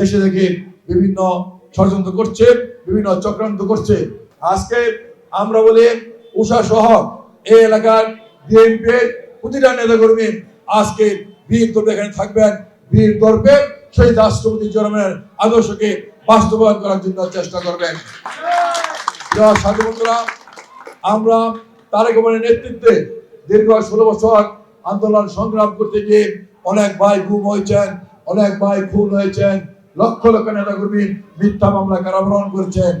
দেশে থেকে বিভিন্ন ষড়যন্ত্র করছে, বিভিন্ন চক্রান্ত করছে। আজকে আমরা বলি উষা সহ এই এলাকার বিএনপির প্রতিটা নেতাকর্মী আজকে বীর দর্পে এখানে থাকবেন। বীর দর্পে সেই রাষ্ট্রপতি জনমের আদর্শকে বাস্তবায়ন করার জন্য চেষ্টা করবেন। সাথী বন্ধুরা, আমরা তারেক রহমানের নেতৃত্বে দীর্ঘ ষোলো বছর আন্দোলন সংগ্রাম করতে গিয়ে অনেক ভাই গুম হয়েছেন, অনেক ভাই খুন হয়েছেন লক্ষ লক্ষ নেতাকর্মী মিথ্যা মামলা কারাবরণ করেছেন।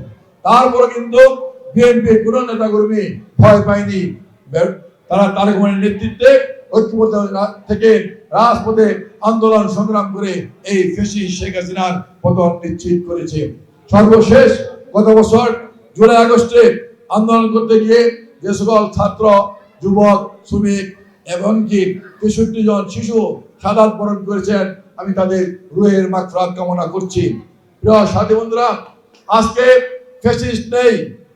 তারপরে কিন্তু বিএনপির কোন নেতাকর্মী ভয় পায়নি। তারা তারেক রহমানের নেতৃত্বে ঐক্যবদ্ধ থেকে রাজপথে আন্দোলন সংগ্রাম করে এই ফেসি শেখ হাসিনার পতন নিশ্চিত করেছে। সর্বশেষ গত বছর জুলাই আগস্টে আন্দোলন করতে গিয়ে যে সকল ছাত্র, যুবক, শ্রমিক এমনকি তেষট্টি জন শিশু সাদাত বরণ করেছেন আমি তাদের রুহের মাত্রাত কামনা করছি। প্রিয় সাথী বন্ধুরা, আজকে ফেসিস্ট নেই,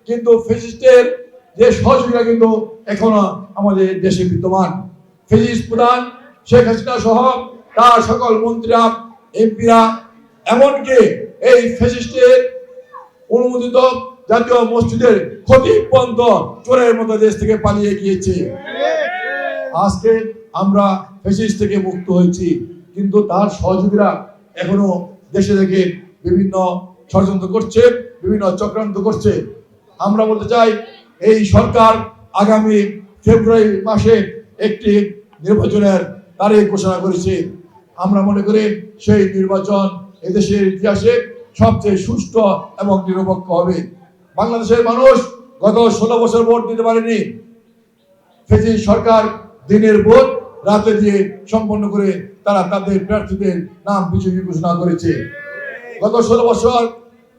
কিন্তু ফেসিস্টের যে সহযোগিতা কিন্তু এখনও আমাদের দেশে বিদ্যমান। ফেসিস্ট প্রধান শেখ হাসিনা সহ তার সকল মন্ত্রীরা, এমপিরা, এমনকি এই ফেসিস্টের অনুমোদিত জাতীয় মসজিদের ক্ষতি পর্যন্ত চোরের মতো দেশ থেকে পালিয়ে গিয়েছে। আজকে আমরা ফেসিস্ট থেকে মুক্ত হয়েছি। কিন্তু তার সহযোগীরা এখনও দেশে থেকে বিভিন্ন ষড়যন্ত্র করছে, বিভিন্ন চক্রান্ত করছে। আমরা বলতে চাই, এই সরকার আগামী ফেব্রুয়ারি মাসে একটি নির্বাচনের তারিখ ঘোষণা করেছে। আমরা মনে করি সেই নির্বাচন এদেশের ইতিহাসে সবচেয়ে সুষ্ঠু এবং নিরপেক্ষ হবে। বাংলাদেশের মানুষ গত ষোলো বছর ভোট দিতে পারেনি। সরকার দিনের ভোট রাতে দিয়ে সম্পন্ন করে তারা তাদের প্রার্থীদের নাম বিজয়ী ঘোষণা করেছে। গত ষোলো বছর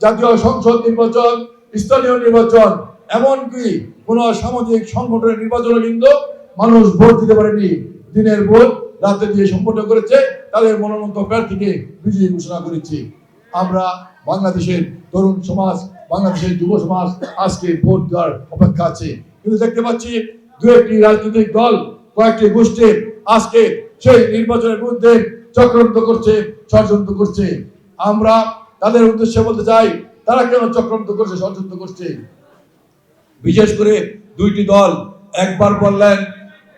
জাতীয় সংসদ নির্বাচন, স্থানীয় নির্বাচন, এমনকি কোন সামাজিক সংগঠনের নির্বাচনে কিন্তু মানুষ ভোট দিতে পারেনি। দিনের ভোট রাতে দিয়ে সম্পন্ন করেছে, তাদের মনোনন্ত প্রার্থীকে বিজয়ী ঘোষণা করেছে। আমরা বাংলাদেশের তরুণ সমাজ, বাংলাদেশের যুব সমাজ আজকে ভোট দেওয়ার অপেক্ষা আছে। কিন্তু দেখতে পাচ্ছি দু একটি রাজনৈতিক দল, কয়েকটি গোষ্ঠী আজকে সেই নির্বাচনের বিরুদ্ধে চক্রান্ত করছে, ষড়যন্ত্র করছে। আমরা তাদের উদ্দেশ্যে বলতে চাই, তারা কেন চক্রান্ত করছে, ষড়যন্ত্র করছে? বিশেষ করে দুইটি দল একবার বললেন,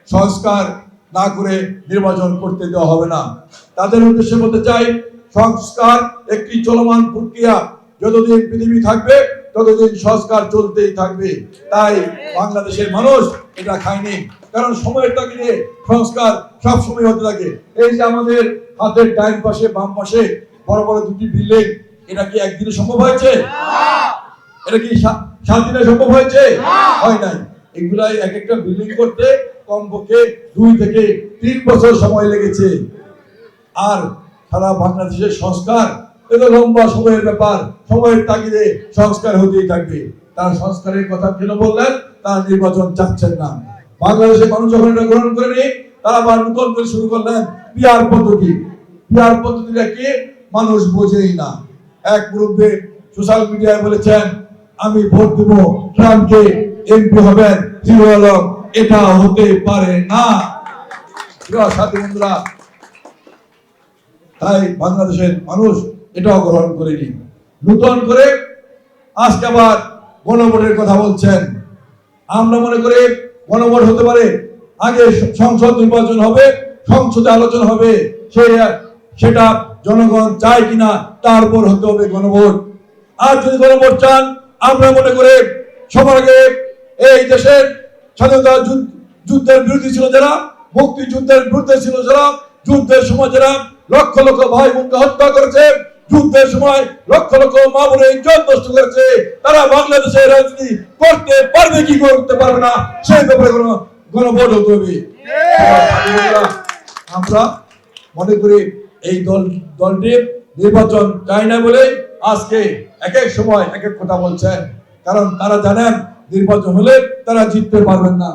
সংস্কার না করে নির্বাচন করতে দেওয়া হবে না। তাদের উদ্দেশ্যে বলতে চাই, সংস্কার একটি চলমান প্রক্রিয়া। যতদিন পৃথিবী থাকবে, ততদিন সংস্কার চলতেই থাকবে। তাই বাংলাদেশের মানুষ এটা খায়নি। কারণ সময়ের তাগিদে সংস্কার সব সময় হতে থাকে। এই যে আমাদের হাতের ডাইন পাশে বাম পাশে বড় বড় দুটি বিল্ডিং এটা কি একদিনে সম্ভব হয়েছে? এটা কি সাত দিনে সম্ভব হয়েছে? হয়। নাই। এগুলাই এক একটা বিল্ডিং করতে কমপক্ষে দুই থেকে তিন বছর সময় লেগেছে। আর সারা বাংলাদেশের সংস্কার এটা লম্বা সময়ের ব্যাপার সময়ের তাগিদে সংস্কার হতেই থাকবে। তার সংস্কারের কথা কেন বললেন? তার নির্বাচন চাচ্ছেন না। বাংলাদেশের মানুষ যখন এটা গ্রহণ করেনি তারা আবার নতুন করে শুরু করলেন পিয়ার পদ্ধতি। পিয়ার পদ্ধতিটা কি? মানুষ বোঝেই না। এক গ্রুপে সোশ্যাল মিডিয়ায় বলেছেন, আমি ভোট দেব, ট্রাম্পকে এমপি হবেন এটা হতে পারে না। সাথী বন্ধুরা, তাই বাংলাদেশের মানুষ এটাও গ্রহণ করেনি। নূতন করে আজকে আবার গণভোটের কথা বলছেন। আমরা মনে করি গণভোট হতে পারে। আগে সংসদ নির্বাচন হবে, সংসদে আলোচনা হবে, সে সেটা জনগণ চায় কিনা তারপর হতে হবে গণভোট। আর যদি গণভোট চান, আমরা মনে করি সবার আগে এই দেশের স্বাধীনতা যুদ্ধের বিরোধী ছিল যারা, মুক্তিযুদ্ধের বিরুদ্ধে ছিল যারা, যুদ্ধের সময় যারা লক্ষ লক্ষ ভাই বোনকে হত্যা করেছে যুদ্ধের সময় লক্ষ লক্ষ মা বোনের ইজ্জত নষ্ট করেছে। তারা বাংলাদেশের রাজনীতি করতে পারবে কি করতে পারবে না, সেই ব্যাপারে কোনো গণভোট হতে হবে। আমরা মনে করি এই দল, দলটি নির্বাচন চাই না বলে আজকে এক এক সময় এক এক কথা বলছেন। কারণ তারা জানেন নির্বাচন হলে তারা জিততে পারবেন না।